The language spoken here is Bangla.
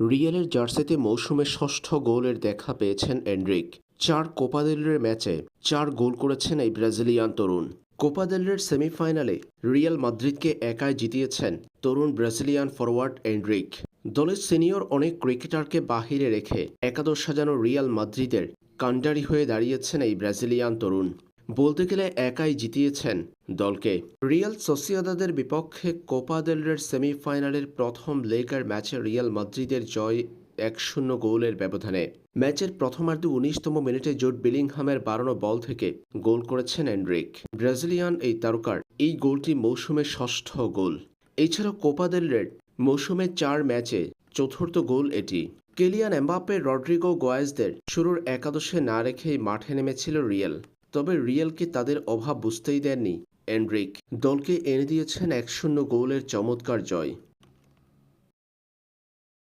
রিয়ালের জার্সিতে মৌসুমে ষষ্ঠ গোলের দেখা পেয়েছেন এন্ড্রিক চার কোপাদেলের ম্যাচে চার গোল করেছেন এই ব্রাজিলিয়ান তরুণ। কোপাদেলের সেমিফাইনালে রিয়াল মাদ্রিদকে একাই জিতিয়েছেন তরুণ ব্রাজিলিয়ান ফরওয়ার্ড এন্ড্রিক দলের সিনিয়র অনেক ক্রিকেটারকে বাহিরে রেখে একাদশ সাজানো রিয়াল মাদ্রিদের কান্ডারি হয়ে দাঁড়িয়েছেন এই ব্রাজিলিয়ান তরুণ। বলতে গেলে একাই জিতিয়েছেন দলকে। রিয়াল সোসিয়াদাদের বিপক্ষে কোপা দেলের সেমিফাইনালের প্রথম লেগার ম্যাচে রিয়াল মাদ্রিদের জয় এক শূন্য গোলের ব্যবধানে। ম্যাচের প্রথমার্ধে উনিশতম মিনিটে জোট বিলিংহামের বাড়ানো বল থেকে গোল করেছেন এন্ড্রিক ব্রাজিলিয়ান এই তারকার এই গোলটি মৌসুমের ষষ্ঠ গোল। এছাড়া কোপা দেল রেড মৌসুমে চার ম্যাচে চতুর্থ গোল এটি। কেলিয়ান এমবাপ্পে, রড্রিগো গোয়েজদের শুরুর একাদশে না রেখেই মাঠে নেমেছিল রিয়াল। তবে রিয়ালকে তাদের অভাব বুঝতেই দেননি এন্ড্রিক দলকে এনে দিয়েছেন এক শূন্য গোলের চমৎকার জয়।